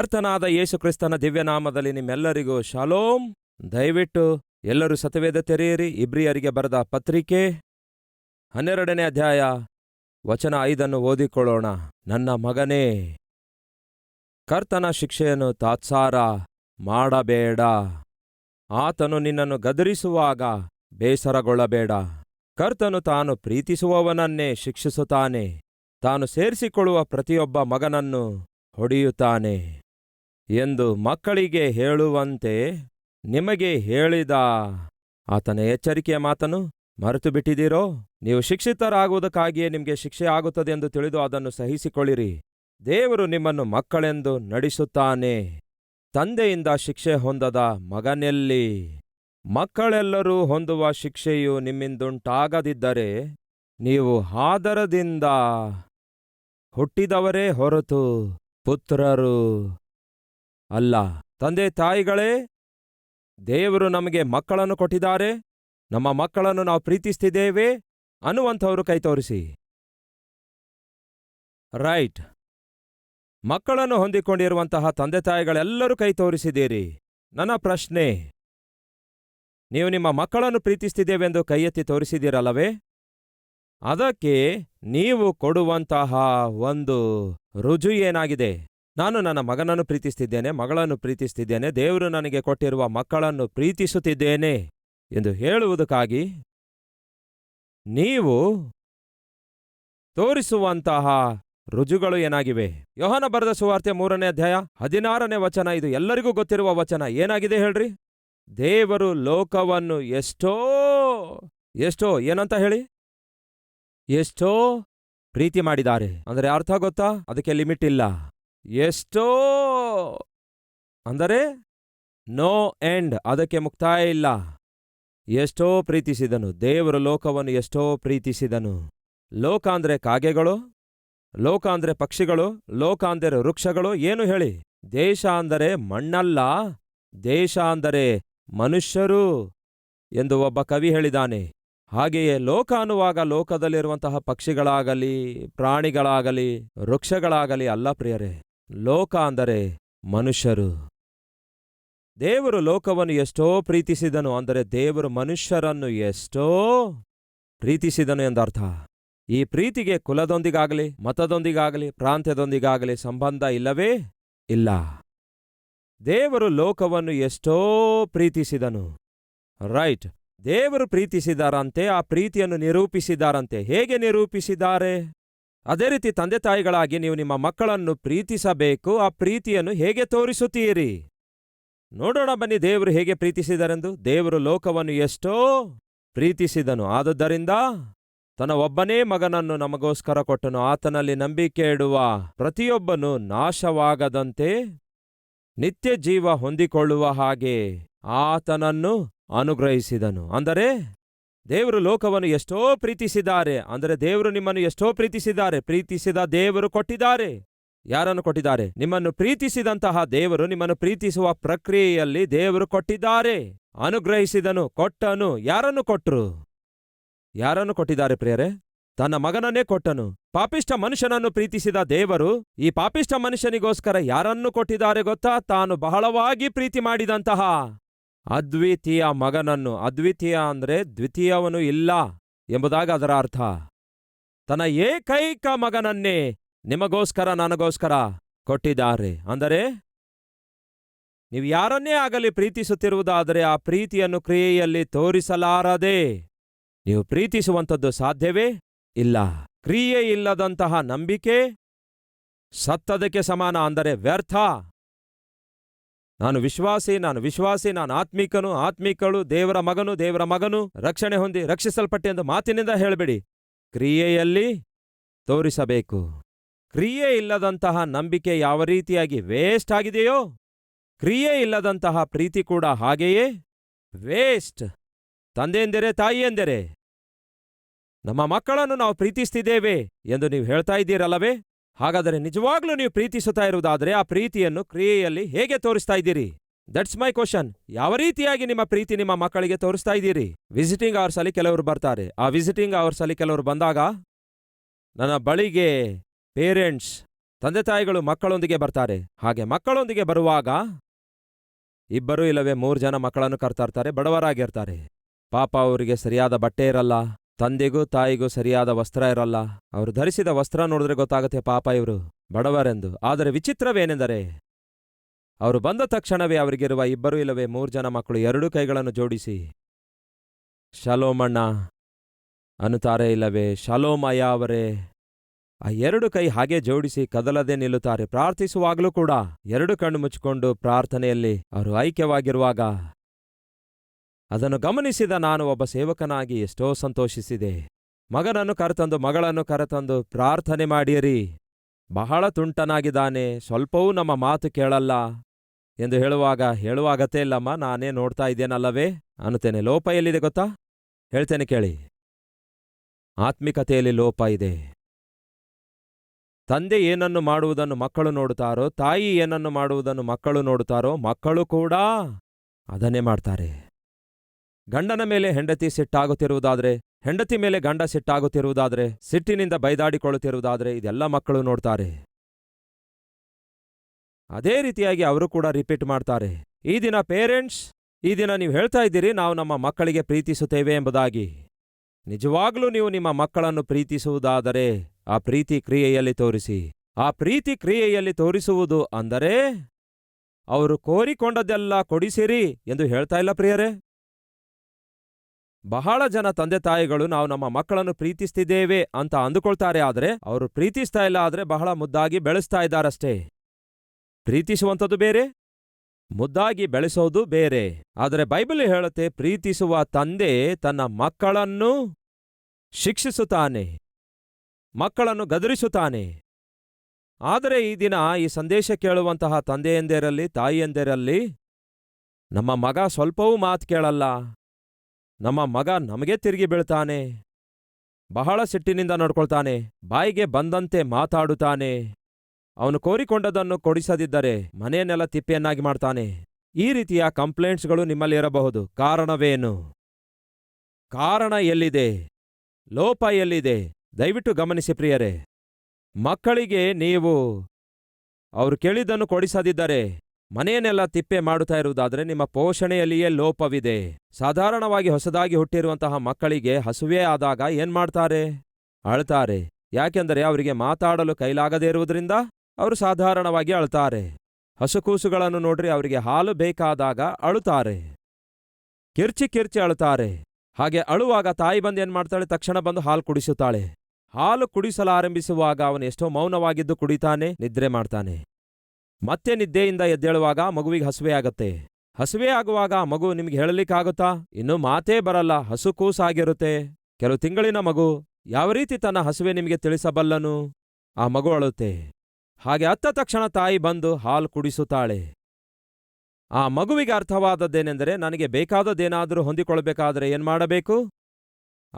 ಕರ್ತನಾದ ಯೇಸುಕ್ರಿಸ್ತನ ದಿವ್ಯನಾಮದಲ್ಲಿ ನಿಮ್ಮೆಲ್ಲರಿಗೂ ಶಾಲೋಂ ದಯವಿಟ್ಟು ಎಲ್ಲರೂ ಸತವೇದ ತೆರೆಯಿರಿ ಇಬ್ರಿಯರಿಗೆ ಬರೆದ ಪತ್ರಿಕೆ ಹನ್ನೆರಡನೇ ಅಧ್ಯಾಯ ವಚನ ಐದನ್ನು ಓದಿಕೊಳ್ಳೋಣ ನನ್ನ ಮಗನೇ ಕರ್ತನ ಶಿಕ್ಷೆಯನ್ನು ತಾತ್ಸಾರ ಮಾಡಬೇಡ ಆತನು ನಿನ್ನನ್ನು ಗದರಿಸುವಾಗ ಬೇಸರಗೊಳ್ಳಬೇಡ ಕರ್ತನು ತಾನು ಪ್ರೀತಿಸುವವನನ್ನೇ ಶಿಕ್ಷಿಸುತ್ತಾನೆ ತಾನು ಸೇರಿಸಿಕೊಳ್ಳುವ ಪ್ರತಿಯೊಬ್ಬ ಮಗನನ್ನು ಹೊಡೆಯುತ್ತಾನೆ ಎಂದು ಮಕ್ಕಳಿಗೆ ಹೇಳುವಂತೆ ನಿಮಗೆ ಹೇಳಿದ ಆತನ ಎಚ್ಚರಿಕೆಯ ಮಾತನ್ನು ಮರೆತು ಬಿಟ್ಟಿದ್ದೀರೋ ನೀವು ಶಿಕ್ಷಿತರಾಗುವುದಕ್ಕಾಗಿಯೇ ನಿಮಗೆ ಶಿಕ್ಷೆ ಆಗುತ್ತದೆ ಎಂದು ತಿಳಿದು ಅದನ್ನು ಸಹಿಸಿಕೊಳ್ಳಿರಿ ದೇವರು ನಿಮ್ಮನ್ನು ಮಕ್ಕಳೆಂದು ನಡೆಸುತ್ತಾನೆ ತಂದೆಯಿಂದ ಶಿಕ್ಷೆ ಹೊಂದದ ಮಗನೆಲ್ಲಿ ಮಕ್ಕಳೆಲ್ಲರೂ ಹೊಂದುವ ಶಿಕ್ಷೆಯು ನಿಮ್ಮಿಂದುಂಟಾಗದಿದ್ದರೆ ನೀವು ಆದರದಿಂದ ಹುಟ್ಟಿದವರೇ ಹೊರತು ಪುತ್ರರು ಅಲ್ಲ ತಂದೆ ತಾಯಿಗಳೇ ದೇವರು ನಮಗೆ ಮಕ್ಕಳನ್ನು ಕೊಟ್ಟಿದ್ದಾರೆ ನಮ್ಮ ಮಕ್ಕಳನ್ನು ನಾವು ಪ್ರೀತಿಸ್ತಿದ್ದೇವೆ ಅನ್ನುವಂಥವರು ಕೈ ತೋರಿಸಿ ರೈಟ್ ಮಕ್ಕಳನ್ನು ಹೊಂದಿಕೊಂಡಿರುವಂತಹ ತಂದೆ ತಾಯಿಗಳೆಲ್ಲರೂ ಕೈ ತೋರಿಸಿದ್ದೀರಿ ನನ್ನ ಪ್ರಶ್ನೆ ನೀವು ನಿಮ್ಮ ಮಕ್ಕಳನ್ನು ಪ್ರೀತಿಸ್ತಿದ್ದೇವೆಂದು ಕೈ ಎತ್ತಿ ತೋರಿಸಿದ್ದೀರಲ್ಲವೇ ಅದಕ್ಕೆ ನೀವು ಕೊಡುವಂತಹ ಒಂದು ರುಜು ಏನಾಗಿದೆ ನಾನು ನನ್ನ ಮಗನನ್ನು ಪ್ರೀತಿಸ್ತಿದ್ದೇನೆ ಮಗಳನ್ನು ಪ್ರೀತಿಸ್ತಿದ್ದೇನೆ ದೇವರು ನನಗೆ ಕೊಟ್ಟಿರುವ ಮಕ್ಕಳನ್ನು ಪ್ರೀತಿಸುತ್ತಿದ್ದೇನೆ ಎಂದು ಹೇಳುವುದಕ್ಕಾಗಿ ನೀವು ತೋರಿಸುವಂತಹ ರುಜುಗಳು ಏನಾಗಿವೆ ಯೋಹನ ಬರೆದ ಸುವಾರ್ತೆ ಮೂರನೇ ಅಧ್ಯಾಯ ಹದಿನಾರನೇ ವಚನ ಇದು ಎಲ್ಲರಿಗೂ ಗೊತ್ತಿರುವ ವಚನ ಏನಾಗಿದೆ ಹೇಳ್ರಿ ದೇವರು ಲೋಕವನ್ನು ಎಷ್ಟೋ ಎಷ್ಟೋ ಏನಂತ ಹೇಳಿ ಎಷ್ಟೋ ಪ್ರೀತಿ ಮಾಡಿದ್ದಾರೆ ಅಂದರೆ ಅರ್ಥ ಗೊತ್ತಾ ಅದಕ್ಕೆ ಲಿಮಿಟ್ ಇಲ್ಲ ಎಷ್ಟೋ ಅಂದರೆ ನೋ ಎಂಡ್ ಅದಕ್ಕೆ ಮುಕ್ತಾಯ ಇಲ್ಲ ಎಷ್ಟೋ ಪ್ರೀತಿಸಿದನು ದೇವರ ಲೋಕವನ್ನು ಎಷ್ಟೋ ಪ್ರೀತಿಸಿದನು ಲೋಕ ಅಂದರೆ ಕಾಗೆಗಳು ಲೋಕ ಅಂದರೆ ಪಕ್ಷಿಗಳು ಲೋಕ ಅಂದರೆ ವೃಕ್ಷಗಳು ಏನು ಹೇಳಿ ದೇಶ ಅಂದರೆ ಮಣ್ಣಲ್ಲ ದೇಶ ಅಂದರೆ ಮನುಷ್ಯರು ಎಂದು ಒಬ್ಬ ಕವಿ ಹೇಳಿದಾನೆ ಹಾಗೆಯೇ ಲೋಕ ಅನ್ನುವಾಗ ಲೋಕದಲ್ಲಿರುವಂತಹ ಪಕ್ಷಿಗಳಾಗಲಿ ಪ್ರಾಣಿಗಳಾಗಲಿ ವೃಕ್ಷಗಳಾಗಲಿ ಅಲ್ಲ ಪ್ರಿಯರೇ ಲೋಕ ಅಂದರೆ ಮನುಷ್ಯರು ದೇವರು ಲೋಕವನ್ನು ಎಷ್ಟೋ ಪ್ರೀತಿಸಿದನು ಅಂದರೆ ದೇವರು ಮನುಷ್ಯರನ್ನು ಎಷ್ಟೋ ಪ್ರೀತಿಸಿದನು ಎಂದರ್ಥ ಈ ಪ್ರೀತಿಗೆ ಕುಲದೊಂದಿಗಾಗಲಿ ಮತದೊಂದಿಗಾಗಲಿ ಪ್ರಾಂತ್ಯದೊಂದಿಗಾಗಲಿ ಸಂಬಂಧ ಇಲ್ಲವೇ ಇಲ್ಲ ದೇವರು ಲೋಕವನ್ನು ಎಷ್ಟೋ ಪ್ರೀತಿಸಿದನು ರೈಟ್ ದೇವರು ಪ್ರೀತಿಸಿದಾರಂತೆ ಆ ಪ್ರೀತಿಯನ್ನು ನಿರೂಪಿಸಿದಾರಂತೆ ಹೇಗೆ ನಿರೂಪಿಸಿದ್ದಾರೆ ಅದೇ ರೀತಿ ತಂದೆ ತಾಯಿಗಳಾಗಿ ನೀವು ನಿಮ್ಮ ಮಕ್ಕಳನ್ನು ಪ್ರೀತಿಸಬೇಕು ಆ ಪ್ರೀತಿಯನ್ನು ಹೇಗೆ ತೋರಿಸುತ್ತೀರಿ ನೋಡೋಣ ಬನ್ನಿ ದೇವರು ಹೇಗೆ ಪ್ರೀತಿಸಿದರೆಂದು ದೇವರು ಲೋಕವನ್ನು ಎಷ್ಟೋ ಪ್ರೀತಿಸಿದನು ಆದುದರಿಂದ ತನ್ನ ಒಬ್ಬನೇ ಮಗನನ್ನು ನಮಗೋಸ್ಕರ ಕೊಟ್ಟನು ಆತನಲ್ಲಿ ನಂಬಿಕೆ ಇಡುವ ಪ್ರತಿಯೊಬ್ಬನು ನಾಶವಾಗದಂತೆ ನಿತ್ಯ ಜೀವ ಹೊಂದಿಕೊಳ್ಳುವ ಹಾಗೆ ಆತನನ್ನು ಅನುಗ್ರಹಿಸಿದನು ಅಂದರೆ ದೇವರು ಲೋಕವನ್ನು ಎಷ್ಟೋ ಪ್ರೀತಿಸಿದ್ದಾರೆ ಅಂದರೆ ದೇವರು ನಿಮ್ಮನ್ನು ಎಷ್ಟೋ ಪ್ರೀತಿಸಿದ್ದಾರೆ ಪ್ರೀತಿಸಿದ ದೇವರು ಕೊಟ್ಟಿದ್ದಾರೆ ಯಾರನ್ನು ಕೊಟ್ಟಿದ್ದಾರೆ ನಿಮ್ಮನ್ನು ಪ್ರೀತಿಸಿದಂತಹ ದೇವರು ನಿಮ್ಮನ್ನು ಪ್ರೀತಿಸುವ ಪ್ರಕ್ರಿಯೆಯಲ್ಲಿ ದೇವರು ಕೊಟ್ಟಿದ್ದಾರೆ ಅನುಗ್ರಹಿಸಿದನು ಕೊಟ್ಟನು ಯಾರನ್ನು ಕೊಟ್ಟರು ಯಾರನ್ನು ಕೊಟ್ಟಿದ್ದಾರೆ ಪ್ರಿಯರೇ ತನ್ನ ಮಗನನ್ನೇ ಕೊಟ್ಟನು ಪಾಪಿಷ್ಟ ಮನುಷ್ಯನನ್ನು ಪ್ರೀತಿಸಿದ ದೇವರು ಈ ಪಾಪಿಷ್ಟ ಮನುಷ್ಯನಿಗೋಸ್ಕರ ಯಾರನ್ನು ಕೊಟ್ಟಿದ್ದಾರೆ ಗೊತ್ತಾ ತಾನು ಬಹಳವಾಗಿ ಪ್ರೀತಿ ಮಾಡಿದಂತಹ ಅದ್ವಿತೀಯ ಮಗನನ್ನು ಅದ್ವಿತೀಯ ಅಂದರೆ ದ್ವಿತೀಯವನು ಇಲ್ಲ ಎಂಬುದಾಗಿ ಅದರ ಅರ್ಥ ತನ್ನ ಏಕೈಕ ಮಗನನ್ನೇ ನಿಮಗೋಸ್ಕರ ನನಗೋಸ್ಕರ ಕೊಟ್ಟಿದ್ದಾರೆ ಅಂದರೆ ನೀವು ಯಾರನ್ನೇ ಆಗಲಿ ಪ್ರೀತಿಸುತ್ತಿರುವುದಾದರೆ ಆ ಪ್ರೀತಿಯನ್ನು ಕ್ರಿಯೆಯಲ್ಲಿ ತೋರಿಸಲಾರದೆ ನೀವು ಪ್ರೀತಿಸುವಂಥದ್ದು ಸಾಧ್ಯವೇ ಇಲ್ಲ ಕ್ರಿಯೆ ಇಲ್ಲದಂತಹ ನಂಬಿಕೆ ಸತ್ತದಕ್ಕೆ ಸಮಾನ ಅಂದರೆ ವ್ಯರ್ಥ ನಾನು ವಿಶ್ವಾಸಿ ನಾನು ವಿಶ್ವಾಸಿ ನಾನು ಆತ್ಮೀಕನು ಆತ್ಮೀಕಳು ದೇವರ ಮಗನು ದೇವರ ಮಗನು ರಕ್ಷಣೆ ಹೊಂದಿ ರಕ್ಷಿಸಲ್ಪಟ್ಟೆ ಎಂದು ಮಾತಿನಿಂದ ಹೇಳಬೇಡಿ ಕ್ರಿಯೆಯಲ್ಲಿ ತೋರಿಸಬೇಕು ಕ್ರಿಯೆ ಇಲ್ಲದಂತಹ ನಂಬಿಕೆ ಯಾವ ರೀತಿಯಾಗಿ ವೇಸ್ಟ್ ಆಗಿದೆಯೋ ಕ್ರಿಯೆ ಇಲ್ಲದಂತಹ ಪ್ರೀತಿ ಕೂಡ ಹಾಗೆಯೇ ವೇಸ್ಟ್ ತಂದೆಯೆಂದರೆ ತಾಯಿಯೆಂದರೆ ನಮ್ಮ ಮಕ್ಕಳನ್ನು ನಾವು ಪ್ರೀತಿಸ್ತಿದ್ದೇವೆ ಎಂದು ನೀವು ಹೇಳ್ತಾ ಇದ್ದೀರಲ್ಲವೇ ಹಾಗಾದರೆ ನಿಜವಾಗ್ಲೂ ನೀವು ಪ್ರೀತಿಸುತ್ತಾ ಇರುವುದಾದರೆ ಆ ಪ್ರೀತಿಯನ್ನು ಕ್ರಿಯೆಯಲ್ಲಿ ಹೇಗೆ ತೋರಿಸ್ತಾ ಇದ್ದೀರಿ ದಟ್ಸ್ ಮೈ ಕ್ವಶನ್ ಯಾವ ರೀತಿಯಾಗಿ ನಿಮ್ಮ ಪ್ರೀತಿ ನಿಮ್ಮ ಮಕ್ಕಳಿಗೆ ತೋರಿಸ್ತಾ ಇದ್ದೀರಿ ವಿಸಿಟಿಂಗ್ ಅವರ್ಸ್ ಅಲ್ಲಿ ಕೆಲವರು ಬರ್ತಾರೆ ಆ ವಿಸಿಟಿಂಗ್ ಅವರ್ಸ್ ಅಲ್ಲಿ ಕೆಲವರು ಬಂದಾಗ ನನ್ನ ಬಳಿಗೆ ಪೇರೆಂಟ್ಸ್ ತಂದೆ ತಾಯಿಗಳು ಮಕ್ಕಳೊಂದಿಗೆ ಬರ್ತಾರೆ ಹಾಗೆ ಮಕ್ಕಳೊಂದಿಗೆ ಬರುವಾಗ ಇಬ್ಬರು ಇಲ್ಲವೇ ಮೂರು ಜನ ಮಕ್ಕಳನ್ನು ಕರ್ತಾ ಇರ್ತಾರೆ ಬಡವರಾಗಿರ್ತಾರೆ ಪಾಪ ಅವರಿಗೆ ಸರಿಯಾದ ಬಟ್ಟೆ ಇರಲ್ಲ ತಂದೆಗೂ ತಾಯಿಗೂ ಸರಿಯಾದ ವಸ್ತ್ರ ಇರಲ್ಲ ಅವರು ಧರಿಸಿದ ವಸ್ತ್ರ ನೋಡಿದ್ರೆ ಗೊತ್ತಾಗುತ್ತೆ ಪಾಪ ಇವರು ಬಡವರೆಂದು ಆದರೆ ವಿಚಿತ್ರವೇನೆಂದರೆ ಅವರು ಬಂದ ತಕ್ಷಣವೇ ಅವರಿಗಿರುವ ಇಬ್ಬರು ಇಲ್ಲವೇ ಮೂರು ಜನ ಮಕ್ಕಳು ಎರಡೂ ಕೈಗಳನ್ನು ಜೋಡಿಸಿ ಶಲೋಮಣ್ಣ ಅನುತಾರೆ ಇಲ್ಲವೇ ಶಲೋಮಯ ಅವರೇ ಆ ಎರಡು ಕೈ ಹಾಗೆ ಜೋಡಿಸಿ ಕದಲದೆ ನಿಲ್ಲುತ್ತಾರೆ ಪ್ರಾರ್ಥಿಸುವಾಗಲೂ ಕೂಡ ಎರಡು ಕಣ್ಣು ಮುಚ್ಚಿಕೊಂಡು ಪ್ರಾರ್ಥನೆಯಲ್ಲಿ ಅವರು ಐಕ್ಯವಾಗಿರುವಾಗ ಅದನ್ನು ಗಮನಿಸಿದ ನಾನು ಒಬ್ಬ ಸೇವಕನಾಗಿ ಎಷ್ಟೋ ಸಂತೋಷಿಸಿದೆ ಮಗನನ್ನು ಕರೆತಂದು ಮಗಳನ್ನು ಕರೆತಂದು ಪ್ರಾರ್ಥನೆ ಮಾಡಿಯರಿ ಬಹಳ ತುಂಟನಾಗಿದ್ದಾನೆ ಸ್ವಲ್ಪವೂ ನಮ್ಮ ಮಾತು ಕೇಳಲ್ಲ ಎಂದು ಹೇಳುವಾಗ ಹೇಳುವಾಗತ್ತೇ ಇಲ್ಲಮ್ಮ ನಾನೇ ನೋಡ್ತಾ ಇದ್ದೇನಲ್ಲವೇ ಅನ್ನುತ್ತೇನೆ ಲೋಪ ಎಲ್ಲಿದೆ ಗೊತ್ತಾ ಹೇಳ್ತೇನೆ ಕೇಳಿ ಆತ್ಮಿಕತೆಯಲ್ಲಿ ಲೋಪ ಇದೆ ತಂದೆ ಏನನ್ನು ಮಾಡುವುದನ್ನು ಮಕ್ಕಳು ನೋಡುತ್ತಾರೋ ತಾಯಿ ಏನನ್ನು ಮಾಡುವುದನ್ನು ಮಕ್ಕಳು ನೋಡುತ್ತಾರೋ ಮಕ್ಕಳು ಕೂಡ ಅದನ್ನೇ ಮಾಡ್ತಾರೆ ಗಂಡನ ಮೇಲೆ ಹೆಂಡತಿ ಸಿಟ್ಟಾಗುತ್ತಿರುವುದಾದ್ರೆ ಹೆಂಡತಿ ಮೇಲೆ ಗಂಡ ಸಿಟ್ಟಾಗುತ್ತಿರುವುದಾದ್ರೆ ಸಿಟ್ಟಿನಿಂದ ಬೈದಾಡಿಕೊಳ್ಳುತ್ತಿರುವುದಾದ್ರೆ ಇದೆಲ್ಲ ಮಕ್ಕಳು ನೋಡ್ತಾರೆ ಅದೇ ರೀತಿಯಾಗಿ ಅವರು ಕೂಡ ರಿಪೀಟ್ ಮಾಡ್ತಾರೆ ಈ ದಿನ ಪೇರೆಂಟ್ಸ್ ಈ ದಿನ ನೀವು ಹೇಳ್ತಾ ಇದ್ದೀರಿ ನಾವು ನಮ್ಮ ಮಕ್ಕಳಿಗೆ ಪ್ರೀತಿಸುತ್ತೇವೆ ಎಂಬುದಾಗಿ ನಿಜವಾಗ್ಲೂ ನೀವು ನಿಮ್ಮ ಮಕ್ಕಳನ್ನು ಪ್ರೀತಿಸುವುದಾದರೆ ಆ ಪ್ರೀತಿ ಕ್ರಿಯೆಯಲ್ಲಿ ತೋರಿಸಿ ಆ ಪ್ರೀತಿ ಕ್ರಿಯೆಯಲ್ಲಿ ತೋರಿಸುವುದು ಅಂದರೆ ಅವರು ಕೋರಿಕೊಂಡದೆಲ್ಲ ಕೊಡಿಸಿರಿ ಎಂದು ಹೇಳ್ತಾ ಇಲ್ಲ ಪ್ರಿಯರೇ ಬಹಳ ಜನ ತಂದೆ ತಾಯಿಗಳು ನಾವು ನಮ್ಮ ಮಕ್ಕಳನ್ನು ಪ್ರೀತಿಸ್ತಿದ್ದೇವೆ ಅಂತ ಅಂದುಕೊಳ್ತಾರೆ ಆದರೆ ಅವರು ಪ್ರೀತಿಸ್ತಾ ಇಲ್ಲ ಆದ್ರೆ ಬಹಳ ಮುದ್ದಾಗಿ ಬೆಳೆಸ್ತಾ ಇದ್ದಾರಷ್ಟೇ ಪ್ರೀತಿಸುವಂಥದ್ದು ಬೇರೆ ಮುದ್ದಾಗಿ ಬೆಳೆಸೋದು ಬೇರೆ ಆದರೆ ಬೈಬಲ್ ಹೇಳುತ್ತೆ ಪ್ರೀತಿಸುವ ತಂದೆ ತನ್ನ ಮಕ್ಕಳನ್ನು ಶಿಕ್ಷಿಸುತ್ತಾನೆ ಮಕ್ಕಳನ್ನು ಗದರಿಸುತ್ತಾನೆ ಆದರೆ ಈ ದಿನ ಈ ಸಂದೇಶ ಕೇಳುವಂತಹ ತಂದೆಯಂದಿರಲ್ಲಿ ತಾಯಿಯಂದಿರಲ್ಲಿ ನಮ್ಮ ಮಗ ಸ್ವಲ್ಪವೂ ಮಾತು ಕೇಳಲ್ಲ ನಮ್ಮ ಮಗ ನಮಗೆ ತಿರುಗಿ ಬೀಳ್ತಾನೆ ಬಹಳ ಸಿಟ್ಟಿನಿಂದ ನೋಡ್ಕೊಳ್ತಾನೆ ಬಾಯಿಗೆ ಬಂದಂತೆ ಮಾತಾಡುತ್ತಾನೆ ಅವನು ಕೋರಿಕೊಂಡದನ್ನು ಕೊಡಿಸದಿದ್ದರೆ ಮನೆಯನ್ನೆಲ್ಲ ತಿಪ್ಪೆಯನ್ನಾಗಿ ಮಾಡ್ತಾನೆ ಈ ರೀತಿಯ ಕಂಪ್ಲೇಂಟ್ಸ್ಗಳು ನಿಮ್ಮಲ್ಲಿರಬಹುದು ಕಾರಣವೇನು ಕಾರಣ ಎಲ್ಲಿದೆ ಲೋಪ ಎಲ್ಲಿದೆ ದಯವಿಟ್ಟು ಗಮನಿಸಿ ಪ್ರಿಯರೇ ಮಕ್ಕಳಿಗೆ ನೀವು ಅವರು ಕೇಳಿದ್ದನ್ನು ಕೊಡಿಸದಿದ್ದರೆ ಮನೆಯನ್ನೆಲ್ಲ ತಿಪ್ಪೆ ಮಾಡುತ್ತಾ ಇರುವುದಾದರೆ ನಿಮ್ಮ ಪೋಷಣೆಯಲ್ಲಿಯೇ ಲೋಪವಿದೆ ಸಾಧಾರಣವಾಗಿ ಹೊಸದಾಗಿ ಹುಟ್ಟಿರುವಂತಹ ಮಕ್ಕಳಿಗೆ ಹಸುವೇ ಆದಾಗ ಏನ್ಮಾಡ್ತಾರೆ ಮಾಡ್ತಾರೆ ಅಳ್ತಾರೆ ಯಾಕೆಂದರೆ ಅವರಿಗೆ ಮಾತಾಡಲು ಕೈಲಾಗದೇ ಇರುವುದರಿಂದ ಅವರು ಸಾಧಾರಣವಾಗಿ ಅಳ್ತಾರೆ ಹಸುಕೂಸುಗಳನ್ನು ನೋಡ್ರಿ ಅವರಿಗೆ ಹಾಲು ಬೇಕಾದಾಗ ಅಳುತ್ತಾರೆ ಕಿರ್ಚಿ ಕಿರ್ಚಿ ಅಳುತ್ತಾರೆ ಹಾಗೆ ಅಳುವಾಗ ತಾಯಿ ಬಂದು ಏನ್ಮಾಡ್ತಾಳೆ ತಕ್ಷಣ ಬಂದು ಹಾಲು ಕುಡಿಸುತ್ತಾಳೆ ಹಾಲು ಕುಡಿಸಲಾರಂಭಿಸುವಾಗ ಅವನು ಎಷ್ಟೋ ಮೌನವಾಗಿದ್ದು ಕುಡಿತಾನೆ ನಿದ್ರೆ ಮಾಡ್ತಾನೆ ಮತ್ತೆ ನಿದ್ದೆಯಿಂದ ಎದ್ದೇಳುವಾಗ ಮಗುವಿಗೆ ಹಸುವೆ ಆಗುತ್ತೆ ಹಸುವೆ ಆಗುವಾಗ ಮಗು ನಿಮ್ಗೆ ಹೇಳಲಿಕ್ಕಾಗುತ್ತಾ ಇನ್ನು ಮಾತೇ ಬರಲ್ಲ ಹಸು ಕೂಸಾಗಿರುತ್ತೆ ಕೆಲವು ತಿಂಗಳಿನ ಮಗು ಯಾವ ರೀತಿ ತನ್ನ ಹಸುವೆ ನಿಮಗೆ ತಿಳಿಸಬಲ್ಲನು ಆ ಮಗು ಅಳುತ್ತೆ ಹಾಗೆ ಅತ್ತ ತಕ್ಷಣ ತಾಯಿ ಬಂದು ಹಾಲು ಕುಡಿಸುತ್ತಾಳೆ ಆ ಮಗುವಿಗೆ ಅರ್ಥವಾದದ್ದೇನೆಂದರೆ ನನಗೆ ಬೇಕಾದದ್ದೇನಾದರೂ ಹೊಂದಿಕೊಳ್ಬೇಕಾದ್ರೆ ಏನ್ಮಾಡಬೇಕು ಮಾಡಬೇಕು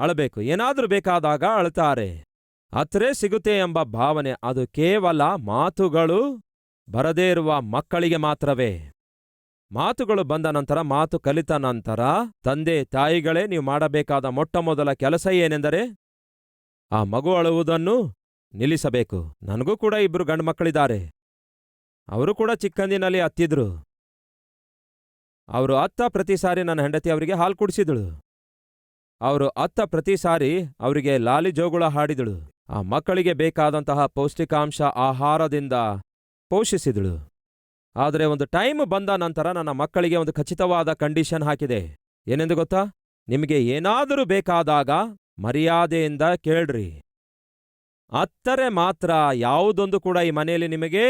ಅಳಬೇಕು ಏನಾದರೂ ಬೇಕಾದಾಗ ಅಳ್ತಾರೆ ಅತ್ರೇ ಸಿಗುತ್ತೆ ಎಂಬ ಭಾವನೆ ಅದು ಕೇವಲ ಮಾತುಗಳು ಬರದೇ ಇರುವ ಮಕ್ಕಳಿಗೆ ಮಾತ್ರವೇ ಮಾತುಗಳು ಬಂದ ನಂತರ ಮಾತು ಕಲಿತ ನಂತರ ತಂದೆ ತಾಯಿಗಳೇ ನೀವು ಮಾಡಬೇಕಾದ ಮೊಟ್ಟಮೊದಲ ಕೆಲಸ ಏನೆಂದರೆ ಆ ಮಗು ಅಳುವುದನ್ನು ನಿಲ್ಲಿಸಬೇಕು ನನಗೂ ಕೂಡ ಇಬ್ಬರು ಗಂಡು ಮಕ್ಕಳಿದ್ದಾರೆ ಅವರು ಕೂಡ ಚಿಕ್ಕಂದಿನಲ್ಲಿ ಅತ್ತಿದ್ರು ಅವರು ಅತ್ತ ಪ್ರತಿ ಸಾರಿ ನನ್ನ ಹೆಂಡತಿ ಅವರಿಗೆ ಹಾಲು ಕುಡಿಸಿದಳು ಅವರು ಅತ್ತ ಪ್ರತಿ ಸಾರಿ ಅವರಿಗೆ ಲಾಲಿ ಜೋಗುಳ ಹಾಡಿದಳು ಆ ಮಕ್ಕಳಿಗೆ ಬೇಕಾದಂತಹ ಪೌಷ್ಟಿಕಾಂಶ ಆಹಾರದಿಂದ ಪೋಷಿಸಿದಳು ಆದರೆ ಒಂದು ಟೈಮ್ ಬಂದ ನಂತರ ನನ್ನ ಮಕ್ಕಳಿಗೆ ಒಂದು ಖಚಿತವಾದ ಕಂಡೀಷನ್ ಹಾಕಿದೆ ಏನೆಂದು ಗೊತ್ತಾ ನಿಮಗೆ ಏನಾದರೂ ಬೇಕಾದಾಗ ಮರ್ಯಾದೆಯಿಂದ ಕೇಳ್ರಿ ಅತ್ತರೆ ಮಾತ್ರ ಯಾವುದೊಂದು ಕೂಡ ಈ ಮನೆಯಲ್ಲಿ ನಿಮಗೆ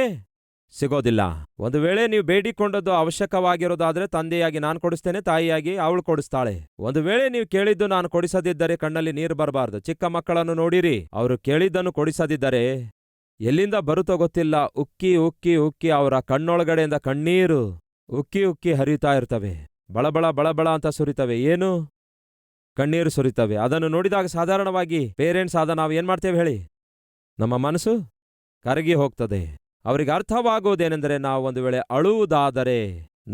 ಸಿಗೋದಿಲ್ಲ ಒಂದು ವೇಳೆ ನೀವು ಬೇಡಿಕೊಂಡದ್ದು ಅವಶ್ಯಕವಾಗಿರೋದಾದ್ರೆ ತಂದೆಯಾಗಿ ನಾನು ಕೊಡಿಸ್ತೇನೆ ತಾಯಿಯಾಗಿ ಅವಳು ಕೊಡಿಸ್ತಾಳೆ ಒಂದು ವೇಳೆ ನೀವು ಕೇಳಿದ್ದು ನಾನು ಕೊಡಿಸದಿದ್ದರೆ ಕಣ್ಣಲ್ಲಿ ನೀರು ಬರಬಾರ್ದು ಚಿಕ್ಕ ಮಕ್ಕಳನ್ನು ನೋಡಿರಿ ಅವರು ಕೇಳಿದ್ದನ್ನು ಕೊಡಿಸದಿದ್ದರೆ ಎಲ್ಲಿಂದ ಬರುತ್ತೋ ಗೊತ್ತಿಲ್ಲ ಉಕ್ಕಿ ಉಕ್ಕಿ ಉಕ್ಕಿ ಅವರ ಕಣ್ಣೊಳಗಡೆಯಿಂದ ಕಣ್ಣೀರು ಉಕ್ಕಿ ಉಕ್ಕಿ ಹರಿಯುತ್ತಾ ಇರ್ತವೆ ಬಳಬಳ ಬಳಬಳ ಅಂತ ಸುರಿತವೆ ಏನು ಕಣ್ಣೀರು ಸುರಿತವೆ ಅದನ್ನು ನೋಡಿದಾಗ ಸಾಧಾರಣವಾಗಿ ಪೇರೆಂಟ್ಸ್ ಆದ ನಾವು ಏನು ಮಾಡ್ತೇವೆ ಹೇಳಿ ನಮ್ಮ ಮನಸ್ಸು ಕರಗಿ ಹೋಗ್ತದೆ ಅವರಿಗೆ ಅರ್ಥವಾಗೋದೇನೆಂದರೆ ನಾವು ಒಂದು ವೇಳೆ ಅಳುವುದಾದರೆ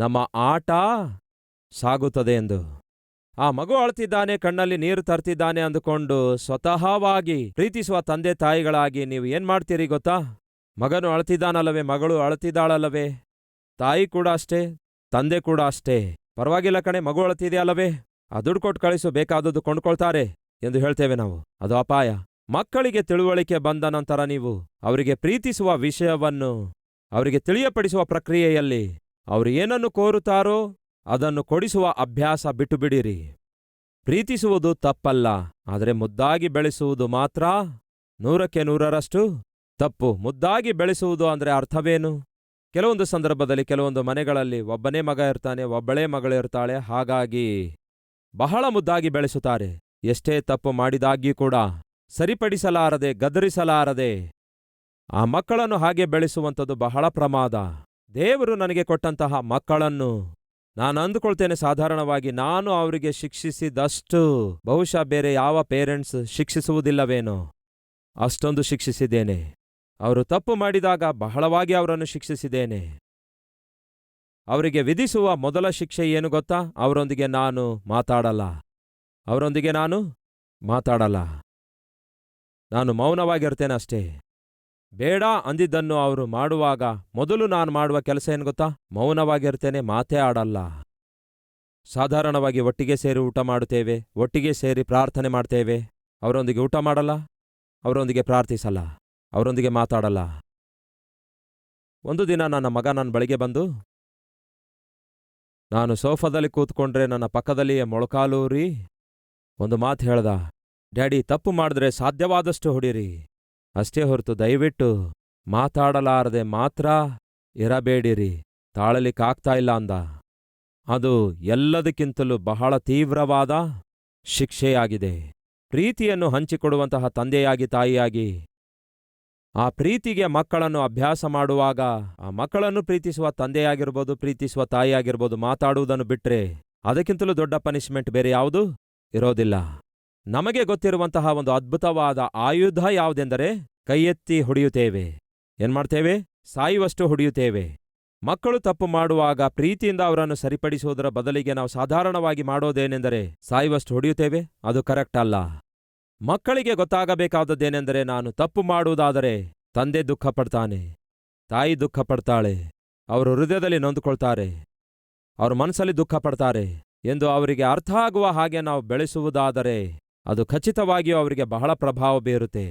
ನಮ್ಮ ಆಟ ಸಾಗುತ್ತದೆ ಎಂದು ಆ ಮಗು ಅಳ್ತಿದ್ದಾನೆ ಕಣ್ಣಲ್ಲಿ ನೀರು ತರ್ತಿದ್ದಾನೆ ಅಂದುಕೊಂಡು ಸ್ವತಃವಾಗಿ ಪ್ರೀತಿಸುವ ತಂದೆ ತಾಯಿಗಳಾಗಿ ನೀವು ಏನ್ ಮಾಡ್ತೀರಿ ಗೊತ್ತಾ ಮಗನು ಅಳ್ತಿದ್ದಾನಲ್ಲವೇ ಮಗಳು ಅಳ್ತಿದ್ದಾಳಲ್ಲವೇ ತಾಯಿ ಕೂಡ ಅಷ್ಟೇ ತಂದೆ ಕೂಡ ಅಷ್ಟೇ ಪರವಾಗಿಲ್ಲ ಕಣೆ ಮಗು ಅಳತಿದೆಯಲ್ಲವೇ ಆ ದುಡ್ಡು ಕೊಟ್ಟು ಕಳಿಸು ಬೇಕಾದದ್ದು ಕೊಂಡ್ಕೊಳ್ತಾರೆ ಎಂದು ಹೇಳ್ತೇವೆ ನಾವು ಅದು ಅಪಾಯ ಮಕ್ಕಳಿಗೆ ತಿಳುವಳಿಕೆ ಬಂದ ನಂತರ ನೀವು ಅವರಿಗೆ ಪ್ರೀತಿಸುವ ವಿಷಯವನ್ನು ಅವರಿಗೆ ತಿಳಿಯಪಡಿಸುವ ಪ್ರಕ್ರಿಯೆಯಲ್ಲಿ ಅವರು ಏನನ್ನು ಕೋರುತ್ತಾರೋ ಅದನ್ನು ಕೊಡಿಸುವ ಅಭ್ಯಾಸ ಬಿಟ್ಟುಬಿಡಿರಿ ಪ್ರೀತಿಸುವುದು ತಪ್ಪಲ್ಲ ಆದರೆ ಮುದ್ದಾಗಿ ಬೆಳೆಸುವುದು ಮಾತ್ರ ನೂರಕ್ಕೆ ನೂರರಷ್ಟು ತಪ್ಪು ಮುದ್ದಾಗಿ ಬೆಳೆಸುವುದು ಅಂದರೆ ಅರ್ಥವೇನು ಕೆಲವೊಂದು ಸಂದರ್ಭದಲ್ಲಿ ಕೆಲವೊಂದು ಮನೆಗಳಲ್ಲಿ ಒಬ್ಬನೇ ಮಗ ಇರ್ತಾನೆ ಒಬ್ಬಳೇ ಮಗಳಿರ್ತಾಳೆ ಹಾಗಾಗಿ ಬಹಳ ಮುದ್ದಾಗಿ ಬೆಳೆಸುತ್ತಾರೆ ಎಷ್ಟೇ ತಪ್ಪು ಮಾಡಿದಾಗ್ಯೂ ಕೂಡ ಸರಿಪಡಿಸಲಾರದೆ ಗದರಿಸಲಾರದೆ ಆ ಮಕ್ಕಳನ್ನು ಹಾಗೆ ಬೆಳೆಸುವಂಥದ್ದು ಬಹಳ ಪ್ರಮಾದ ದೇವರು ನನಗೆ ಕೊಟ್ಟಂತಹ ಮಕ್ಕಳನ್ನು ನಾನು ಅಂದುಕೊಳ್ತೇನೆ ಸಾಧಾರಣವಾಗಿ ನಾನು ಅವರಿಗೆ ಶಿಕ್ಷಿಸಿದಷ್ಟು ಬಹುಶಃ ಬೇರೆ ಯಾವ ಪೇರೆಂಟ್ಸ್ ಶಿಕ್ಷಿಸುವುದಿಲ್ಲವೇನೋ ಅಷ್ಟೊಂದು ಶಿಕ್ಷಿಸಿದ್ದೇನೆ ಅವರು ತಪ್ಪು ಮಾಡಿದಾಗ ಬಹಳವಾಗಿ ಅವರನ್ನು ಶಿಕ್ಷಿಸಿದ್ದೇನೆ ಅವರಿಗೆ ವಿಧಿಸುವ ಮೊದಲ ಶಿಕ್ಷೆ ಏನು ಗೊತ್ತಾ ಅವರೊಂದಿಗೆ ನಾನು ಮಾತಾಡಲ್ಲ ಅವರೊಂದಿಗೆ ನಾನು ಮಾತಾಡಲ್ಲ ನಾನು ಮೌನವಾಗಿರ್ತೇನೆ ಅಷ್ಟೇ ಬೇಡ ಅಂದಿದ್ದನ್ನು ಅವರು ಮಾಡುವಾಗ ಮೊದಲು ನಾನು ಮಾಡುವ ಕೆಲಸ ಏನು ಗೊತ್ತಾ ಮೌನವಾಗಿರ್ತೇನೆ ಮಾತೇ ಆಡಲ್ಲ ಸಾಧಾರಣವಾಗಿ ಒಟ್ಟಿಗೆ ಸೇರಿ ಊಟ ಮಾಡುತ್ತೇವೆ ಒಟ್ಟಿಗೆ ಸೇರಿ ಪ್ರಾರ್ಥನೆ ಮಾಡ್ತೇವೆ ಅವರೊಂದಿಗೆ ಊಟ ಮಾಡಲ್ಲ ಅವರೊಂದಿಗೆ ಪ್ರಾರ್ಥಿಸಲ್ಲ ಅವರೊಂದಿಗೆ ಮಾತಾಡಲ್ಲ ಒಂದು ದಿನ ನನ್ನ ಮಗ ನನ್ನ ಬಳಿಗೆ ಬಂದು ನಾನು ಸೋಫಾದಲ್ಲಿ ಕೂತ್ಕೊಂಡ್ರೆ ನನ್ನ ಪಕ್ಕದಲ್ಲಿಯೇ ಮೊಳಕಾಲೂರಿ ಒಂದು ಮಾತು ಹೇಳ್ದ ಡ್ಯಾಡಿ ತಪ್ಪು ಮಾಡಿದ್ರೆ ಸಾಧ್ಯವಾದಷ್ಟು ಹೊಡೀರಿ ಅಷ್ಟೇ ಹೊರತು ದಯವಿಟ್ಟು ಮಾತಾಡಲಾರದೆ ಮಾತ್ರ ಇರಬೇಡಿರಿ ತಾಳಲಿಕ್ಕಾಗ್ತಾ ಇಲ್ಲ ಅಂದ ಅದು ಎಲ್ಲದಕ್ಕಿಂತಲೂ ಬಹಳ ತೀವ್ರವಾದ ಶಿಕ್ಷೆಯಾಗಿದೆ ಪ್ರೀತಿಯನ್ನು ಹಂಚಿಕೊಡುವಂತಹ ತಂದೆಯಾಗಿ ತಾಯಿಯಾಗಿ ಆ ಪ್ರೀತಿಗೆ ಮಕ್ಕಳನ್ನು ಅಭ್ಯಾಸ ಮಾಡುವಾಗ ಆ ಮಕ್ಕಳನ್ನು ಪ್ರೀತಿಸುವ ತಂದೆಯಾಗಿರ್ಬೋದು ಪ್ರೀತಿಸುವ ತಾಯಿಯಾಗಿರ್ಬೋದು ಮಾತಾಡುವುದನ್ನು ಬಿಟ್ಟರೆ ಅದಕ್ಕಿಂತಲೂ ದೊಡ್ಡ ಪನಿಷ್ಮೆಂಟ್ ಬೇರೆ ಯಾವುದು ಇರೋದಿಲ್ಲ ನಮಗೆ ಗೊತ್ತಿರುವಂತಹ ಒಂದು ಅದ್ಭುತವಾದ ಆಯುಧ ಯಾವುದೆಂದರೆ ಕೈಯೆತ್ತಿ ಹೊಡೆಯುತ್ತೇವೆ ಏನ್ಮಾಡ್ತೇವೆ ಸಾಯುವಷ್ಟು ಹೊಡೆಯುತ್ತೇವೆ ಮಕ್ಕಳು ತಪ್ಪು ಮಾಡುವಾಗ ಪ್ರೀತಿಯಿಂದ ಅವರನ್ನು ಸರಿಪಡಿಸುವುದರ ಬದಲಿಗೆ ನಾವು ಸಾಧಾರಣವಾಗಿ ಮಾಡೋದೇನೆಂದರೆ ಸಾಯುವಷ್ಟು ಹೊಡೆಯುತ್ತೇವೆ ಅದು ಕರೆಕ್ಟ್ ಅಲ್ಲ ಮಕ್ಕಳಿಗೆ ಗೊತ್ತಾಗಬೇಕಾದದ್ದೇನೆಂದರೆ ನಾನು ತಪ್ಪು ಮಾಡುವುದಾದರೆ ತಂದೆ ದುಃಖ ಪಡ್ತಾನೆ ತಾಯಿ ದುಃಖ ಪಡ್ತಾಳೆ ಅವರು ಹೃದಯದಲ್ಲಿ ನೊಂದುಕೊಳ್ತಾರೆ ಅವರು ಮನಸ್ಸಲ್ಲಿ ದುಃಖ ಪಡ್ತಾರೆ ಎಂದು ಅವರಿಗೆ ಅರ್ಥ ಆಗುವ ಹಾಗೆ ನಾವು ಬೆಳೆಸುವುದಾದರೆ ಅದು ಖಚಿತವಾಗಿಯೂ ಅವರಿಗೆ ಬಹಳ ಪ್ರಭಾವ ಬೀರುತ್ತೆ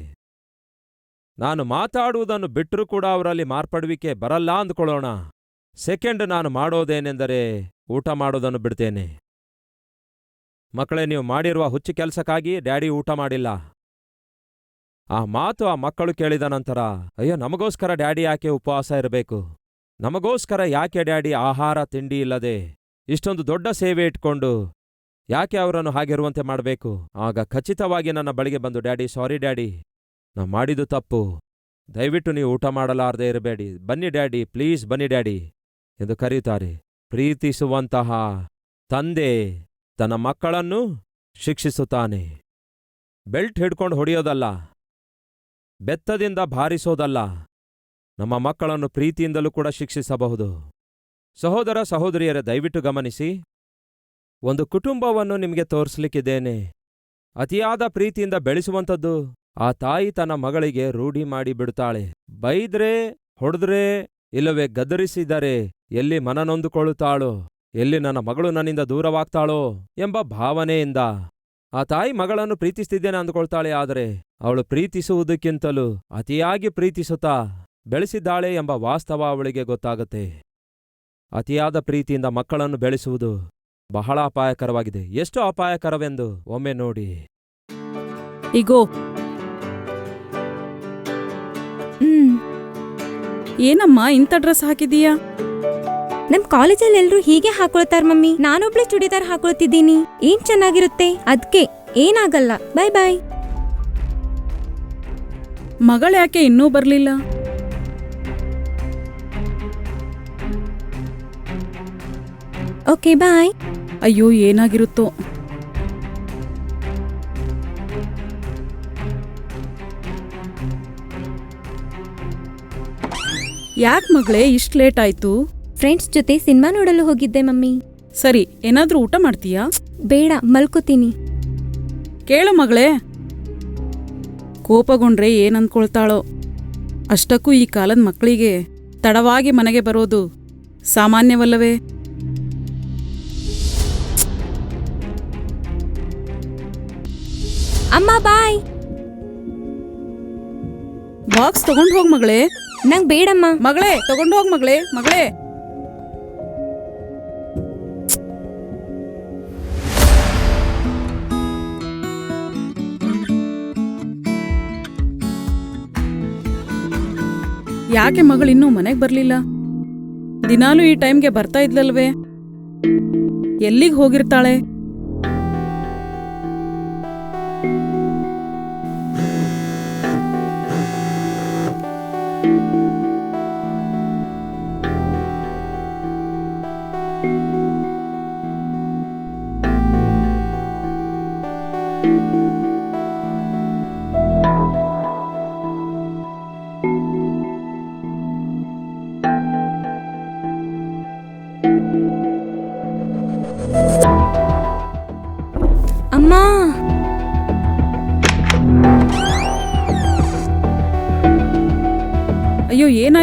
ನಾನು ಮಾತಾಡುವುದನ್ನು ಬಿಟ್ಟರೂ ಕೂಡ ಅವರಲ್ಲಿ ಮಾರ್ಪಡುವಿಕೆ ಬರಲ್ಲ ಅಂದ್ಕೊಳ್ಳೋಣ ಸೆಕೆಂಡ್ ನಾನು ಮಾಡೋದೇನೆಂದರೆ ಊಟ ಮಾಡೋದನ್ನು ಬಿಡ್ತೇನೆ ಮಕ್ಕಳೇ ನೀವು ಮಾಡಿರುವ ಹುಚ್ಚು ಕೆಲಸಕ್ಕಾಗಿ ಡ್ಯಾಡಿ ಊಟ ಮಾಡಿಲ್ಲ ಆ ಮಾತು ಆ ಮಕ್ಕಳು ಕೇಳಿದ ನಂತರ ಅಯ್ಯೋ ನಮಗೋಸ್ಕರ ಡ್ಯಾಡಿ ಯಾಕೆ ಉಪವಾಸ ಇರಬೇಕು ನಮಗೋಸ್ಕರ ಯಾಕೆ ಡ್ಯಾಡಿ ಆಹಾರ ತಿಂಡಿ ಇಲ್ಲದೆ ಇಷ್ಟೊಂದು ದೊಡ್ಡ ಸೇವೆ ಇಟ್ಕೊಂಡು ಯಾಕೆ ಅವರನ್ನು ಹಾಗಿರುವಂತೆ ಮಾಡಬೇಕು ಆಗ ಖಚಿತವಾಗಿ ನನ್ನ ಬಳಿಗೆ ಬಂದು ಡ್ಯಾಡಿ ಸಾರಿ ಡ್ಯಾಡಿ ನಾ ಮಾಡಿದು ತಪ್ಪು ದಯವಿಟ್ಟು ನೀವು ಊಟ ಮಾಡಲಾರದೆ ಇರಬೇಡಿ ಬನ್ನಿ ಡ್ಯಾಡಿ ಪ್ಲೀಸ್ ಬನ್ನಿ ಡ್ಯಾಡಿ ಎಂದು ಕರೆಯುತ್ತಾರೆ ಪ್ರೀತಿಸುವಂತಹ ತಂದೆ ತನ್ನ ಮಕ್ಕಳನ್ನು ಶಿಕ್ಷಿಸುತ್ತಾನೆ ಬೆಲ್ಟ್ ಹಿಡ್ಕೊಂಡು ಹೊಡೆಯೋದಲ್ಲ ಬೆತ್ತದಿಂದ ಭಾರಿಸೋದಲ್ಲ ನಮ್ಮ ಮಕ್ಕಳನ್ನು ಪ್ರೀತಿಯಿಂದಲೂ ಕೂಡ ಶಿಕ್ಷಿಸಬಹುದು ಸಹೋದರ ಸಹೋದರಿಯರ ದಯವಿಟ್ಟು ಗಮನಿಸಿ ಒಂದು ಕುಟುಂಬವನ್ನು ನಿಮಗೆ ತೋರಿಸ್ಲಿಕ್ಕಿದ್ದೇನೆ ಅತಿಯಾದ ಪ್ರೀತಿಯಿಂದ ಬೆಳೆಸುವಂಥದ್ದು ಆ ತಾಯಿ ತನ್ನ ಮಗಳಿಗೆ ರೂಢಿ ಮಾಡಿ ಬಿಡುತ್ತಾಳೆ ಬೈದ್ರೆ ಹೊಡೆದ್ರೆ ಇಲ್ಲವೇ ಗದರಿಸಿದರೆ ಎಲ್ಲಿ ಮನನೊಂದುಕೊಳ್ಳುತ್ತಾಳೋ ಎಲ್ಲಿ ನನ್ನ ಮಗಳು ನನ್ನಿಂದ ದೂರವಾಗ್ತಾಳೋ ಎಂಬ ಭಾವನೆಯಿಂದ ಆ ತಾಯಿ ಮಗಳನ್ನು ಪ್ರೀತಿಸ್ತಿದ್ದೇನೆ ಅಂದುಕೊಳ್ತಾಳೆ ಆದರೆ ಅವಳು ಪ್ರೀತಿಸುವುದಕ್ಕಿಂತಲೂ ಅತಿಯಾಗಿ ಪ್ರೀತಿಸುತ್ತಾ ಬೆಳೆಸಿದ್ದಾಳೆ ಎಂಬ ವಾಸ್ತವ ಅವಳಿಗೆ ಗೊತ್ತಾಗುತ್ತೆ ಅತಿಯಾದ ಪ್ರೀತಿಯಿಂದ ಮಕ್ಕಳನ್ನು ಬೆಳೆಸುವುದು ಬಹಳ ಅಪಾಯಕರವಾಗಿದೆ ಎಷ್ಟು ಅಪಾಯಕರವೆಂದು ಒಮ್ಮೆ ನೋಡಿ ಇಗೋ ಹ್ಮ್ ಏನಮ್ಮ ಇಂಥ ಡ್ರೆಸ್ ಹಾಕಿದೀಯಾ ನಮ್ ಕಾಲೇಜಲ್ಲಿ ಎಲ್ರು ಹೀಗೆ ಹಾಕೊಳ್ತಾರ ಮಮ್ಮಿ ನಾನೊಬ್ಳೆ ಚೂಡಿದಾರ್ ಹಾಕೊಳ್ತಿದ್ದೀನಿ ಏನ್ ಚೆನ್ನಾಗಿರುತ್ತೆ ಅದ್ಕೆ ಏನಾಗಲ್ಲ ಬಾಯ್ ಬಾಯ್ ಮಗಳ ಯಾಕೆ ಇನ್ನೂ ಬರಲಿಲ್ಲ ಓಕೆ ಬಾಯ್ ಅಯ್ಯೋ ಏನಾಗಿರುತ್ತೋ ಯಾಕೆ ಮಗಳೇ ಇಷ್ಟು ಲೇಟ್ ಆಯ್ತು ಫ್ರೆಂಡ್ಸ್ ಜೊತೆ ಸಿನಿಮಾ ನೋಡಲು ಹೋಗಿದ್ದೆ ಮಮ್ಮಿ ಸರಿ ಏನಾದ್ರೂ ಊಟ ಮಾಡ್ತೀಯಾ ಬೇಡ ಮಲ್ಕೋತೀನಿ ಕೇಳು ಮಗಳೇ ಕೋಪಗೊಂಡ್ರೆ ಏನ್ ಅಂದ್ಕೊಳ್ತಾಳೋ ಅಷ್ಟಕ್ಕೂ ಈ ಕಾಲದ ಮಕ್ಕಳಿಗೆ ತಡವಾಗಿ ಮನೆಗೆ ಬರೋದು ಸಾಮಾನ್ಯವಲ್ಲವೇ ಅಮ್ಮ ಬಾಯ್ ಬಾಕ್ಸ್ ತಗೊಂಡ್ ಹೋಗ್ ಮಗಳೇ ನಂಗ್ ಬೇಡಮ್ಮ ಮಗಳೇ ತಗೊಂಡ್ ಹೋಗ್ ಮಗಳೇ ಮಗಳೇ ಯಾಕೆ ಮಗಳು ಇನ್ನೂ ಮನೆಗೆ ಬರಲಿಲ್ಲ. ದಿನಾಲು ಈ ಟೈಮ್ಗೆ ಬರ್ತಾ ಇದ್ಲಲ್ವೇ ಎಲ್ಲಿಗೆ ಹೋಗಿರ್ತಾಳೆ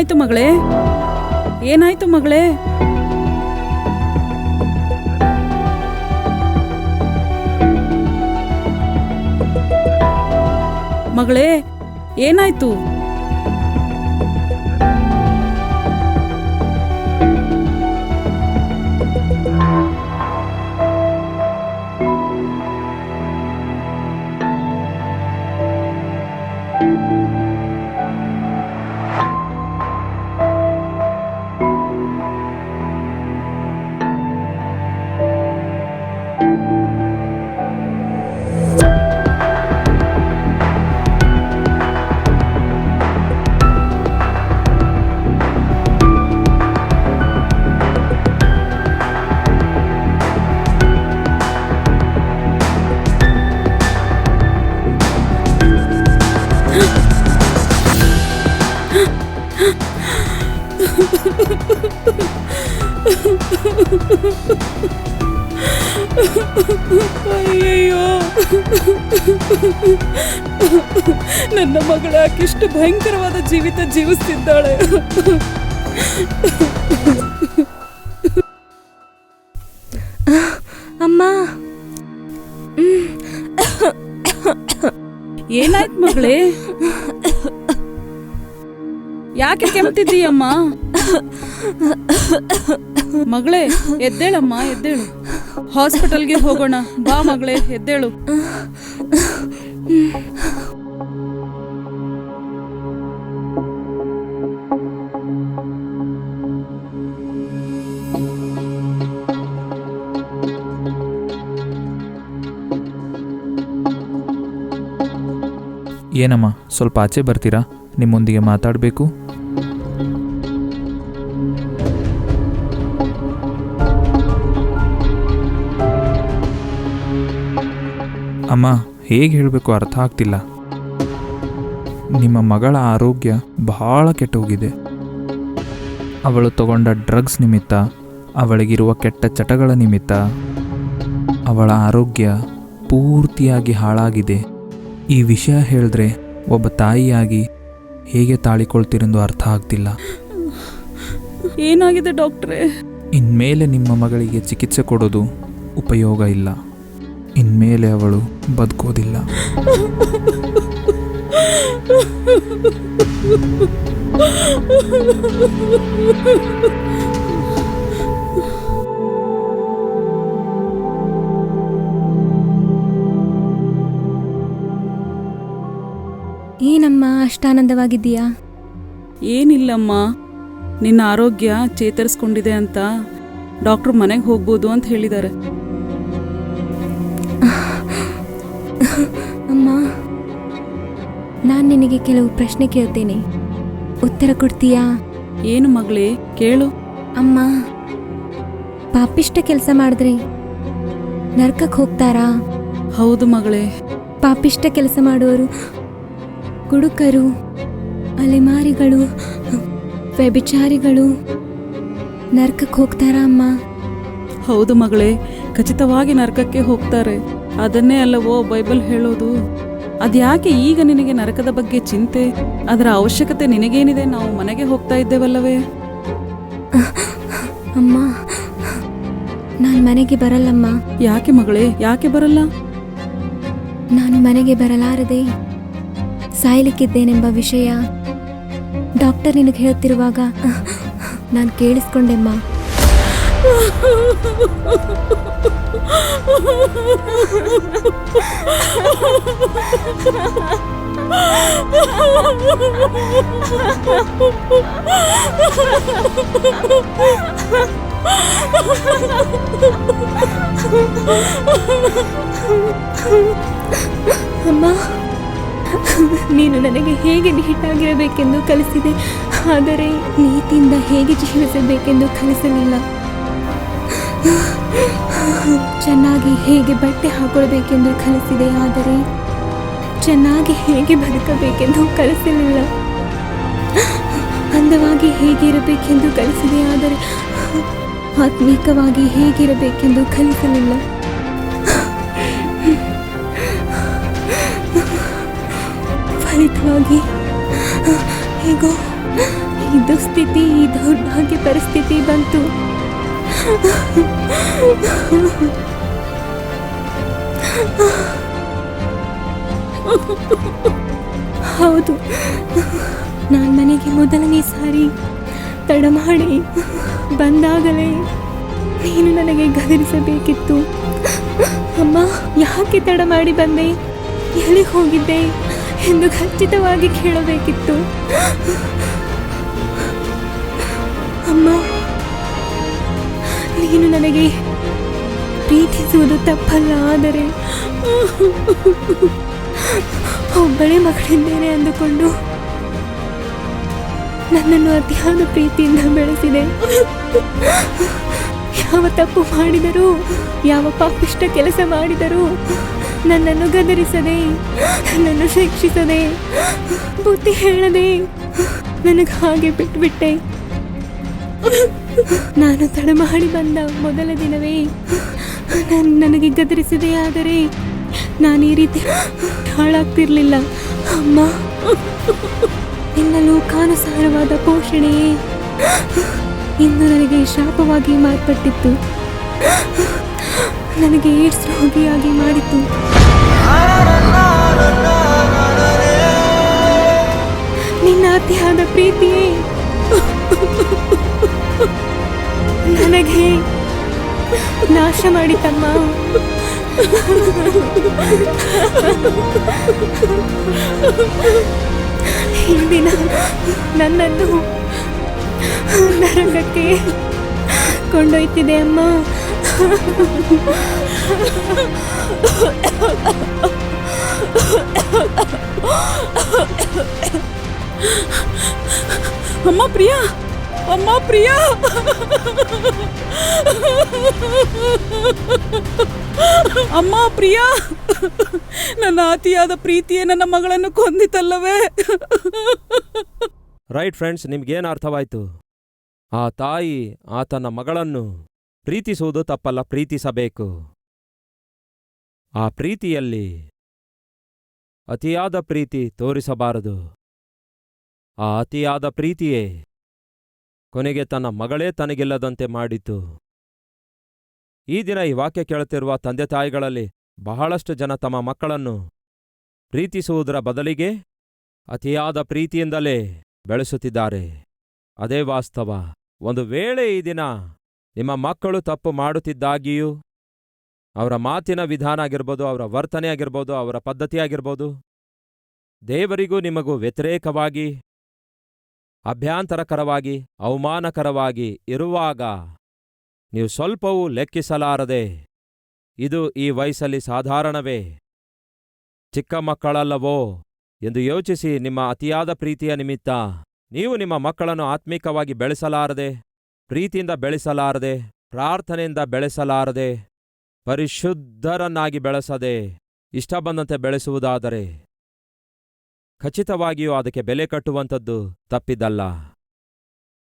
ಏನಾಯ್ತು ಮಗಳೇ ಏನಾಯ್ತು ಮಗಳೇ ಮಗಳೇ ಏನಾಯ್ತು ಅಯ್ಯಯ್ಯೋ ನನ್ನ ಮಗಳು ಯಾಕೆಷ್ಟು ಭಯಂಕರವಾದ ಜೀವಿತ ಜೀವಿಸ್ತಿದ್ದಾಳೆ ಅಮ್ಮ ಏನಾಯ್ತು ಮಗಳೇ ಯಾಕೆ ಕೆಮ್ತಿದ್ದೀಯಮ್ಮ ಮಗಳೇ ಎದ್ದೇಳಮ್ಮ ಎದ್ದೇಳು ಹಾಸ್ಪಿಟಲ್ಗೆ ಹೋಗೋಣ ಬಾ ಮಗಳೇ ಎದ್ದೇಳು ಏನಮ್ಮ ಸ್ವಲ್ಪ ಆಚೆ ಬರ್ತೀರಾ ನಿಮ್ಮೊಂದಿಗೆ ಮಾತಾಡಬೇಕು ಅಮ್ಮ ಹೇಗೆ ಹೇಳಬೇಕು ಅರ್ಥ ಆಗ್ತಿಲ್ಲ ನಿಮ್ಮ ಮಗಳ ಆರೋಗ್ಯ ಬಹಳ ಕೆಟ್ಟೋಗಿದೆ ಅವಳು ತಗೊಂಡ ಡ್ರಗ್ಸ್ ನಿಮಿತ್ತ ಅವಳಿಗಿರುವ ಕೆಟ್ಟ ಚಟಗಳ ನಿಮಿತ್ತ ಅವಳ ಆರೋಗ್ಯ ಪೂರ್ತಿಯಾಗಿ ಹಾಳಾಗಿದೆ ಈ ವಿಷಯ ಹೇಳಿದ್ರೆ ಒಬ್ಬ ತಾಯಿಯಾಗಿ ಹೇಗೆ ತಾಳಿಕೊಳ್ತಿರೆಂದು ಅರ್ಥ ಆಗ್ತಿಲ್ಲ ಏನಾಗಿದೆ ಡಾಕ್ಟ್ರೇ ಇನ್ಮೇಲೆ ನಿಮ್ಮ ಮಗಳಿಗೆ ಚಿಕಿತ್ಸೆ ಕೊಡೋದು ಉಪಯೋಗ ಇಲ್ಲ ಇನ್ಮೇಲೆ ಅವಳು ಬದುಕೋದಿಲ್ಲ ಏನಮ್ಮ ಅಷ್ಟಾನಂದವಾಗಿದ್ದೀಯಾ ಏನಿಲ್ಲಮ್ಮ ನಿನ್ನ ಆರೋಗ್ಯ ಚೇತರಿಸ್ಕೊಂಡಿದೆ ಅಂತ ಡಾಕ್ಟ್ರು ಮನೆಗೆ ಹೋಗ್ಬೋದು ಅಂತ ಹೇಳಿದ್ದಾರೆ ನಾನು ನಿನಗೆ ಕೆಲವು ಪ್ರಶ್ನೆ ಕೇಳ್ತೇನೆ ಉತ್ತರ ಕೊಡ್ತೀಯಾ ಏನು ಮಗಳೇ ಕೇಳು ಅಮ್ಮ ಪಾಪಿಷ್ಟ ಕೆಲಸ ಮಾಡಿದ್ರೆ ನರ್ಕಕ್ಕೆ ಹೋಗ್ತಾರಾ ಹೌದು ಮಗಳೇ ಪಾಪಿಷ್ಟ ಕೆಲಸ ಮಾಡುವರು ಕುಡುಕರು ಅಲೆಮಾರಿಗಳು ವ್ಯಭಿಚಾರಿಗಳು ನರ್ಕಕ್ಕೆ ಹೋಗ್ತಾರಾ ಅಮ್ಮ ಹೌದು ಮಗಳೇ ಖಚಿತವಾಗಿ ನರ್ಕಕ್ಕೆ ಹೋಗ್ತಾರೆ ಅದನ್ನೇ ಅಲ್ಲವೋ ಬೈಬಲ್ ಹೇಳೋದು ಅದ್ಯಾಕೆ ಈಗ ನಿನಗೆ ನರಕದ ಬಗ್ಗೆ ಚಿಂತೆ ಅದರ ಅವಶ್ಯಕತೆ ನಿನಗೇನಿದೆ ನಾವು ಮನೆಗೆ ಹೋಗ್ತಾ ಇದ್ದೇವಲ್ಲವೇ ಅಮ್ಮ ನಾನು ಮನೆಗೆ ಬರಲ್ಲಮ್ಮ ಯಾಕೆ ಮಗಳೇ ಯಾಕೆ ಬರಲ್ಲ ನಾನು ಮನೆಗೆ ಬರಲಾರದೆ ಸಾಯಲಿಕ್ಕಿದ್ದೇನೆಂಬ ವಿಷಯ ಡಾಕ್ಟರ್ ನಿನಗೆ ಹೇಳ್ತಿರುವಾಗ ನಾನು ಕೇಳಿಸ್ಕೊಂಡೆಮ್ಮ ಅಮ್ಮ ನೀನು ನನಗೆ ಹೇಗೆ ನೀಟಾಗಿರಬೇಕೆಂದು ಕಲಿಸಿದೆ ಆದರೆ ನೀತಿಯಿಂದ ಹೇಗೆ ಜೀವಿಸಬೇಕೆಂದು ಕಲಿಸಲಿಲ್ಲ ಚೆನ್ನಾಗಿ ಹೇಗೆ ಬಟ್ಟೆ ಹಾಕೊಳ್ಬೇಕೆಂದು ಕಲಿಸಿದೆ ಆದರೆ ಚೆನ್ನಾಗಿ ಹೇಗೆ ಬದುಕಬೇಕೆಂದು ಕಲಿಸಲಿಲ್ಲ ಅಂದವಾಗಿ ಹೇಗಿರಬೇಕೆಂದು ಕಲಿಸಿದೆ ಆದರೆ ಆತ್ಮಿಕವಾಗಿ ಹೇಗಿರಬೇಕೆಂದು ಕಲಿಸಲಿಲ್ಲ ಫಲಿತವಾಗಿ ಹೇಗೋ ದುಸ್ಥಿತಿ ಸ್ಥಿತಿ ಈ ದೌರ್ಭಾಗ್ಯ ಪರಿಸ್ಥಿತಿ ಬಂತು ಹೌದು ನಾನು ಮನೆಗೆ ಮೊದಲನೇ ಸಾರಿ ತಡ ಮಾಡಿ ಬಂದಾಗಲೇ ನೀನು ನನಗೆ ಗದರಿಸಬೇಕಿತ್ತು ಅಮ್ಮ ಯಾಕೆ ತಡ ಮಾಡಿ ಬಂದೆ ಎಲ್ಲಿ ಹೋಗಿದ್ದೆ ಎಂದು ಖಚಿತವಾಗಿ ಕೇಳಬೇಕಿತ್ತು ಅಮ್ಮ ನೀನು ನನಗೆ ಪ್ರೀತಿಸುವುದು ತಪ್ಪಲ್ಲ ಆದರೆ ಒಬ್ಬಳೇ ಮಗಳಿದ್ದೇನೆ ಅಂದುಕೊಂಡು ನನ್ನನ್ನು ಅತಿಯಾದ ಪ್ರೀತಿಯಿಂದ ಬೆಳೆಸಿದೆ ಯಾವ ತಪ್ಪು ಮಾಡಿದರೂ ಯಾವ ಪಾಪಿಷ್ಟ ಕೆಲಸ ಮಾಡಿದರೂ ನನ್ನನ್ನು ಗದರಿಸದೆ ನನ್ನನ್ನು ಶಿಕ್ಷಿಸದೆ ಬುದ್ಧಿ ಹೇಳದೆ ನನಗೆ ಹಾಗೆ ಬಿಟ್ಬಿಟ್ಟೆ ನಾನು ತಡಮಾಡಿ ಬಂದ ಮೊದಲ ದಿನವೇ ನಾನು ನನಗೆ ಗದರಿಸಿದೆ ಆದರೆ ನಾನು ಈ ರೀತಿ ಹಾಳಾಗ್ತಿರ್ಲಿಲ್ಲ ಅಮ್ಮ ನಿನ್ನ ಕಾನಸಾರವಾದ ಪೋಷಣೆಯೇ ಇನ್ನು ನನಗೆ ಶಾಪವಾಗಿ ಮಾರ್ಪಟ್ಟಿತ್ತು ನನಗೆ ಏಡ್ಸ್ ರೋಗಿಯಾಗಿ ಮಾಡಿತ್ತು ನಿನ್ನ ಅತಿಯಾದ ಪ್ರೀತಿಯೇ ನನಗೆ ನಾಶ ಮಾಡಿ ತಮ್ಮ ಹಿಂದಿನ ನನ್ನನ್ನು ನರಂಗಕ್ಕೆ ಕೊಂಡೊಯ್ತಿದೆ ಅಮ್ಮ ಅಮ್ಮ ಪ್ರಿಯಾ ಅಮ್ಮ ಪ್ರಿಯ ಅಮ್ಮ ಪ್ರಿಯ ನನ್ನ ಅತಿಯಾದ ಪ್ರೀತಿಯೇ ನನ್ನ ಮಗಳನ್ನು ಕೊಂದಿತಲ್ಲವೇ ರೈಟ್ ಫ್ರೆಂಡ್ಸ್ ನಿಮ್ಗೇನು ಅರ್ಥವಾಯ್ತು ಆ ತಾಯಿ ಆತನ ಮಗಳನ್ನು ಪ್ರೀತಿಸುವುದು ತಪ್ಪಲ್ಲ ಪ್ರೀತಿಸಬೇಕು ಆ ಪ್ರೀತಿಯಲ್ಲಿ ಅತಿಯಾದ ಪ್ರೀತಿ ತೋರಿಸಬಾರದು ಆ ಅತಿಯಾದ ಪ್ರೀತಿಯೇ ಕೊನೆಗೆ ತನ್ನ ಮಗಳೇ ತನಗಿಲ್ಲದಂತೆ ಮಾಡಿತು ಈ ದಿನ ಈ ವಾಕ್ಯ ಕೇಳುತ್ತಿರುವ ತಂದೆ ತಾಯಿಗಳಲ್ಲಿ ಬಹಳಷ್ಟು ಜನ ತಮ್ಮ ಮಕ್ಕಳನ್ನು ಪ್ರೀತಿಸುವುದರ ಬದಲಿಗೆ ಅತಿಯಾದ ಪ್ರೀತಿಯಿಂದಲೇ ಬೆಳೆಸುತ್ತಿದ್ದಾರೆ ಅದೇ ವಾಸ್ತವ ಒಂದು ವೇಳೆ ಈ ದಿನ ನಿಮ್ಮ ಮಕ್ಕಳು ತಪ್ಪು ಮಾಡುತ್ತಿದ್ದಾಗಿಯೂ ಅವರ ಮಾತಿನ ವಿಧಾನ ಆಗಿರ್ಬೋದು ಅವರ ವರ್ತನೆ ಆಗಿರ್ಬೋದು ಅವರ ಪದ್ಧತಿಯಾಗಿರ್ಬೋದು ದೇವರಿಗೂ ನಿಮಗೂ ವ್ಯತಿರೇಕವಾಗಿ ಅಭ್ಯಂತರಕರವಾಗಿ ಅವಮಾನಕರವಾಗಿ ಇರುವಾಗ ನೀವು ಸ್ವಲ್ಪವೂ ಲೆಕ್ಕಿಸಲಾರದೆ ಇದು ಈ ವಯಸ್ಸಲ್ಲಿ ಸಾಧಾರಣವೇ ಚಿಕ್ಕ ಮಕ್ಕಳಲ್ಲವೋ ಎಂದು ಯೋಚಿಸಿ ನಿಮ್ಮ ಅತಿಯಾದ ಪ್ರೀತಿಯ ನಿಮಿತ್ತ ನೀವು ನಿಮ್ಮ ಮಕ್ಕಳನ್ನು ಆತ್ಮಿಕವಾಗಿ ಬೆಳೆಸಲಾರದೆ ಪ್ರೀತಿಯಿಂದ ಬೆಳೆಸಲಾರದೆ ಪ್ರಾರ್ಥನೆಯಿಂದ ಬೆಳೆಸಲಾರದೆ ಪರಿಶುದ್ಧರನ್ನಾಗಿ ಬೆಳೆಸದೆ ಇಷ್ಟ ಬಂದಂತೆ ಬೆಳೆಸುವುದಾದರೆ ಖಚಿತವಾಗಿಯೂ ಅದಕ್ಕೆ ಬೆಲೆ ಕಟ್ಟುವಂಥದ್ದು ತಪ್ಪಿದ್ದಲ್ಲ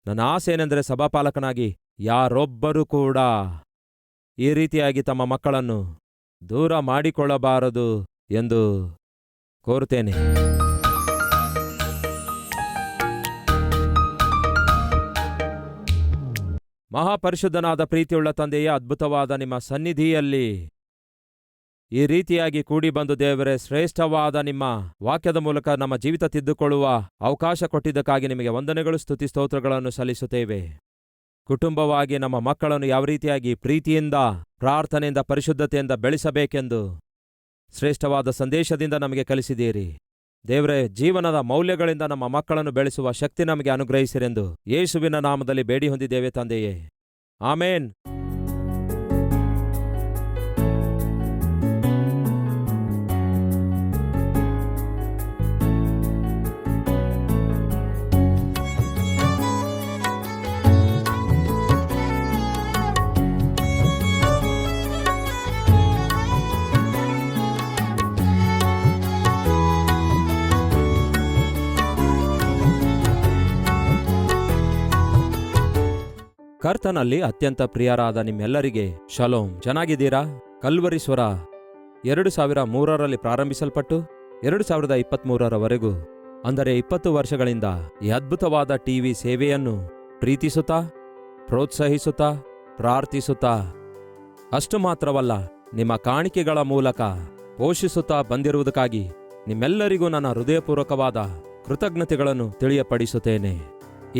ನನ್ನ ಆಸೆನೆಂದರೆ ಸಭಾಪಾಲಕನಾಗಿ ಯಾರೊಬ್ಬರೂ ಕೂಡ ಈ ರೀತಿಯಾಗಿ ತಮ್ಮ ಮಕ್ಕಳನ್ನು ದೂರ ಮಾಡಿಕೊಳ್ಳಬಾರದು ಎಂದು ಕೋರುತ್ತೇನೆ ಮಹಾಪರಿಶುದ್ಧನಾದ ಪ್ರೀತಿಯುಳ್ಳ ತಂದೆಯ ಅದ್ಭುತವಾದ ನಿಮ್ಮ ಸನ್ನಿಧಿಯಲ್ಲಿ ಈ ರೀತಿಯಾಗಿ ಕೂಡಿ ಬಂದು ದೇವರೇ ಶ್ರೇಷ್ಠವಾದ ನಿಮ್ಮ ವಾಕ್ಯದ ಮೂಲಕ ನಮ್ಮ ಜೀವಿತ ತಿದ್ದುಕೊಳ್ಳುವ ಅವಕಾಶ ಕೊಟ್ಟಿದ್ದಕ್ಕಾಗಿ ನಿಮಗೆ ವಂದನೆಗಳು ಸ್ತುತಿ ಸ್ತೋತ್ರಗಳನ್ನು ಸಲ್ಲಿಸುತ್ತೇವೆ ಕುಟುಂಬವಾಗಿ ನಮ್ಮ ಮಕ್ಕಳನ್ನು ಯಾವ ರೀತಿಯಾಗಿ ಪ್ರೀತಿಯಿಂದ ಪ್ರಾರ್ಥನೆಯಿಂದ ಪರಿಶುದ್ಧತೆಯಿಂದ ಬೆಳೆಸಬೇಕೆಂದು ಶ್ರೇಷ್ಠವಾದ ಸಂದೇಶದಿಂದ ನಮಗೆ ಕಲಿಸಿದ್ದೀರಿ ದೇವರೇ ಜೀವನದ ಮೌಲ್ಯಗಳಿಂದ ನಮ್ಮ ಮಕ್ಕಳನ್ನು ಬೆಳೆಸುವ ಶಕ್ತಿ ನಮಗೆ ಅನುಗ್ರಹಿಸಿರೆಂದು ಯೇಸುವಿನ ನಾಮದಲ್ಲಿ ಬೇಡಿ ಹೊಂದಿದ್ದೇವೆ ತಂದೆಯೇ ಆಮೇನ್ ಕರ್ತನಲ್ಲಿ ಅತ್ಯಂತ ಪ್ರಿಯರಾದ ನಿಮ್ಮೆಲ್ಲರಿಗೆ ಶಲೋಮ್ ಚೆನ್ನಾಗಿದ್ದೀರಾ ಕಲ್ವರಿಸ್ವರ ಎರಡು ಸಾವಿರ ಮೂರರಲ್ಲಿ ಪ್ರಾರಂಭಿಸಲ್ಪಟ್ಟು ಎರಡು ಸಾವಿರದ ಇಪ್ಪತ್ತ್ಮೂರರವರೆಗೂ ಅಂದರೆ ಇಪ್ಪತ್ತು ವರ್ಷಗಳಿಂದ ಈ ಅದ್ಭುತವಾದ ಟಿವಿ ಸೇವೆಯನ್ನು ಪ್ರೀತಿಸುತ್ತಾ ಪ್ರೋತ್ಸಾಹಿಸುತ್ತಾ ಪ್ರಾರ್ಥಿಸುತ್ತಾ ಅಷ್ಟು ಮಾತ್ರವಲ್ಲ ನಿಮ್ಮ ಕಾಣಿಕೆಗಳ ಮೂಲಕ ಪೋಷಿಸುತ್ತಾ ಬಂದಿರುವುದಕ್ಕಾಗಿ ನಿಮ್ಮೆಲ್ಲರಿಗೂ ನನ್ನ ಹೃದಯಪೂರ್ವಕವಾದ ಕೃತಜ್ಞತೆಗಳನ್ನು ತಿಳಿಯಪಡಿಸುತ್ತೇನೆ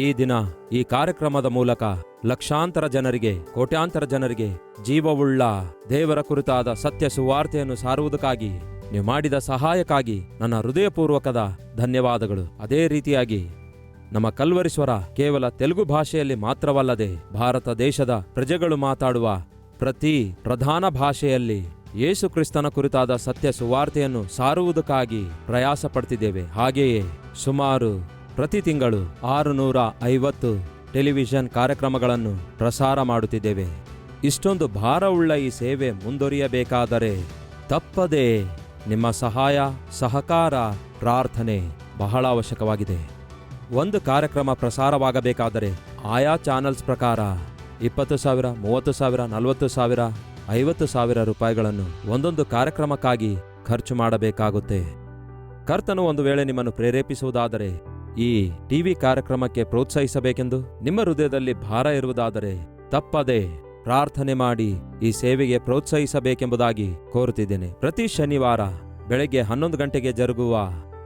ಈ ದಿನ ಈ ಕಾರ್ಯಕ್ರಮದ ಮೂಲಕ ಲಕ್ಷಾಂತರ ಜನರಿಗೆ ಕೋಟ್ಯಾಂತರ ಜನರಿಗೆ ಜೀವವುಳ್ಳ ದೇವರ ಕುರಿತಾದ ಸತ್ಯ ಸುವಾರ್ತೆಯನ್ನು ಸಾರುವುದಕ್ಕಾಗಿ ನೀವು ಮಾಡಿದ ಸಹಾಯಕ್ಕಾಗಿ ನನ್ನ ಹೃದಯಪೂರ್ವಕದ ಧನ್ಯವಾದಗಳು ಅದೇ ರೀತಿಯಾಗಿ ನಮ್ಮ ಕಲ್ವರಿಸ್ವರ ಕೇವಲ ತೆಲುಗು ಭಾಷೆಯಲ್ಲಿ ಮಾತ್ರವಲ್ಲದೆ ಭಾರತ ದೇಶದ ಪ್ರಜೆಗಳು ಮಾತಾಡುವ ಪ್ರತಿ ಪ್ರಧಾನ ಭಾಷೆಯಲ್ಲಿ ಯೇಸು ಕ್ರಿಸ್ತನ ಕುರಿತಾದ ಸತ್ಯ ಸುವಾರ್ತೆಯನ್ನು ಸಾರುವುದಕ್ಕಾಗಿ ಪ್ರಯಾಸ ಪಡ್ತಿದ್ದೇವೆ ಹಾಗೆಯೇ ಸುಮಾರು ಪ್ರತಿ ತಿಂಗಳು ಆರುನೂರ ಐವತ್ತು ಟೆಲಿವಿಷನ್ ಕಾರ್ಯಕ್ರಮಗಳನ್ನು ಪ್ರಸಾರ ಮಾಡುತ್ತಿದ್ದೇವೆ ಇಷ್ಟೊಂದು ಭಾರವುಳ್ಳ ಈ ಸೇವೆ ಮುಂದುವರಿಯಬೇಕಾದರೆ ತಪ್ಪದೆ ನಿಮ್ಮ ಸಹಾಯ ಸಹಕಾರ ಪ್ರಾರ್ಥನೆ ಬಹಳ ಅವಶ್ಯಕವಾಗಿದೆ ಒಂದು ಕಾರ್ಯಕ್ರಮ ಪ್ರಸಾರವಾಗಬೇಕಾದರೆ ಆಯಾ ಚಾನಲ್ಸ್ ಪ್ರಕಾರ ಇಪ್ಪತ್ತು ಸಾವಿರ ಮೂವತ್ತು ಸಾವಿರ ನಲವತ್ತು ಸಾವಿರ ಐವತ್ತು ಸಾವಿರ ರೂಪಾಯಿಗಳನ್ನು ಒಂದೊಂದು ಕಾರ್ಯಕ್ರಮಕ್ಕಾಗಿ ಖರ್ಚು ಮಾಡಬೇಕಾಗುತ್ತೆ ಕರ್ತನು ಒಂದು ವೇಳೆ ನಿಮ್ಮನ್ನು ಪ್ರೇರೇಪಿಸುವುದಾದರೆ ಈ ಟಿವಿ ಕಾರ್ಯಕ್ರಮಕ್ಕೆ ಪ್ರೋತ್ಸಾಹಿಸಬೇಕೆಂದು ನಿಮ್ಮ ಹೃದಯದಲ್ಲಿ ಭಾರ ಇರುವುದಾದರೆ ತಪ್ಪದೆ ಪ್ರಾರ್ಥನೆ ಮಾಡಿ ಈ ಸೇವೆಗೆ ಪ್ರೋತ್ಸಾಹಿಸಬೇಕೆಂಬುದಾಗಿ ಕೋರುತ್ತಿದ್ದೇನೆ ಪ್ರತಿ ಶನಿವಾರ ಬೆಳಗ್ಗೆ ಹನ್ನೊಂದು ಗಂಟೆಗೆ ಜರುಗುವ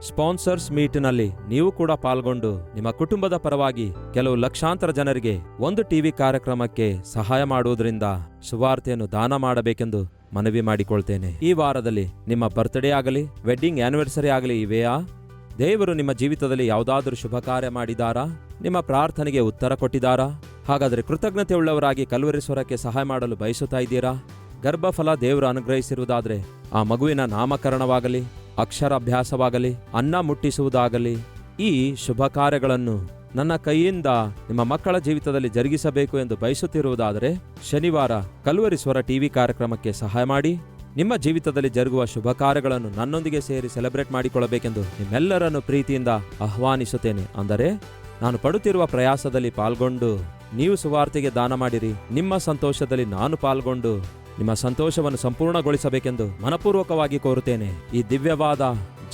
ಸ್ಪಾನ್ಸರ್ಸ್ ಮೀಟ್ನಲ್ಲಿ ನೀವು ಕೂಡ ಪಾಲ್ಗೊಂಡು ನಿಮ್ಮ ಕುಟುಂಬದ ಪರವಾಗಿ ಕೆಲವು ಲಕ್ಷಾಂತರ ಜನರಿಗೆ ಒಂದು ಟಿವಿ ಕಾರ್ಯಕ್ರಮಕ್ಕೆ ಸಹಾಯ ಮಾಡುವುದರಿಂದ ಸುವಾರ್ತೆಯನ್ನು ದಾನ ಮಾಡಬೇಕೆಂದು ಮನವಿ ಮಾಡಿಕೊಳ್ತೇನೆ ಈ ವಾರದಲ್ಲಿ ನಿಮ್ಮ ಬರ್ತ್ಡೇ ಆಗಲಿ ವೆಡ್ಡಿಂಗ್ ಆನಿವರ್ಸರಿ ಆಗಲಿ ಇವೆಯಾ ದೇವರು ನಿಮ್ಮ ಜೀವಿತದಲ್ಲಿ ಯಾವುದಾದರೂ ಶುಭ ಕಾರ್ಯ ಮಾಡಿದಾರಾ ನಿಮ್ಮ ಪ್ರಾರ್ಥನೆಗೆ ಉತ್ತರ ಕೊಟ್ಟಿದಾರಾ ಹಾಗಾದರೆ ಕೃತಜ್ಞತೆ ಉಳ್ಳವರಾಗಿ ಸ್ವರಕ್ಕೆ ಸಹಾಯ ಮಾಡಲು ಬಯಸುತ್ತಾ ಇದ್ದೀರಾ ಗರ್ಭಫಲ ದೇವರು ಅನುಗ್ರಹಿಸಿರುವುದಾದರೆ ಆ ಮಗುವಿನ ನಾಮಕರಣವಾಗಲಿ ಅಕ್ಷರಾಭ್ಯಾಸವಾಗಲಿ ಅನ್ನ ಮುಟ್ಟಿಸುವುದಾಗಲಿ ಈ ಶುಭ ಕಾರ್ಯಗಳನ್ನು ನನ್ನ ಕೈಯಿಂದ ನಿಮ್ಮ ಮಕ್ಕಳ ಜೀವಿತದಲ್ಲಿ ಜರುಗಿಸಬೇಕು ಎಂದು ಬಯಸುತ್ತಿರುವುದಾದರೆ ಶನಿವಾರ ಕಲ್ವರಿ ಟಿವಿ ಕಾರ್ಯಕ್ರಮಕ್ಕೆ ಸಹಾಯ ಮಾಡಿ ನಿಮ್ಮ ಜೀವಿತದಲ್ಲಿ ಜರುಗುವ ಶುಭ ಕಾರ್ಯಗಳನ್ನು ನನ್ನೊಂದಿಗೆ ಸೇರಿ ಸೆಲೆಬ್ರೇಟ್ ಮಾಡಿಕೊಳ್ಳಬೇಕೆಂದು ನಿಮ್ಮೆಲ್ಲರನ್ನು ಪ್ರೀತಿಯಿಂದ ಆಹ್ವಾನಿಸುತ್ತೇನೆ ಅಂದರೆ ನಾನು ಪಡುತ್ತಿರುವ ಪ್ರಯಾಸದಲ್ಲಿ ಪಾಲ್ಗೊಂಡು ನೀವು ಸುವಾರ್ತೆಗೆ ದಾನ ಮಾಡಿರಿ ನಿಮ್ಮ ಸಂತೋಷದಲ್ಲಿ ನಾನು ಪಾಲ್ಗೊಂಡು ನಿಮ್ಮ ಸಂತೋಷವನ್ನು ಸಂಪೂರ್ಣಗೊಳಿಸಬೇಕೆಂದು ಮನಪೂರ್ವಕವಾಗಿ ಕೋರುತ್ತೇನೆ ಈ ದಿವ್ಯವಾದ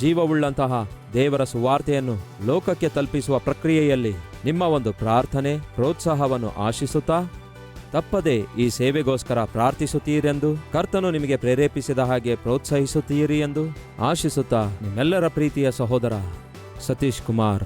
ಜೀವವುಳ್ಳಂತಹ ದೇವರ ಸುವಾರ್ತೆಯನ್ನು ಲೋಕಕ್ಕೆ ತಲುಪಿಸುವ ಪ್ರಕ್ರಿಯೆಯಲ್ಲಿ ನಿಮ್ಮ ಒಂದು ಪ್ರಾರ್ಥನೆ ಪ್ರೋತ್ಸಾಹವನ್ನು ಆಶಿಸುತ್ತಾ ತಪ್ಪದೆ ಈ ಸೇವೆಗೋಸ್ಕರ ಪ್ರಾರ್ಥಿಸುತ್ತೀರೆಂದು ಕರ್ತನು ನಿಮಗೆ ಪ್ರೇರೇಪಿಸಿದ ಹಾಗೆ ಪ್ರೋತ್ಸಾಹಿಸುತ್ತೀರಿ ಎಂದು ಆಶಿಸುತ್ತಾ ನಿಮ್ಮೆಲ್ಲರ ಪ್ರೀತಿಯ ಸಹೋದರ ಸತೀಶ್ ಕುಮಾರ್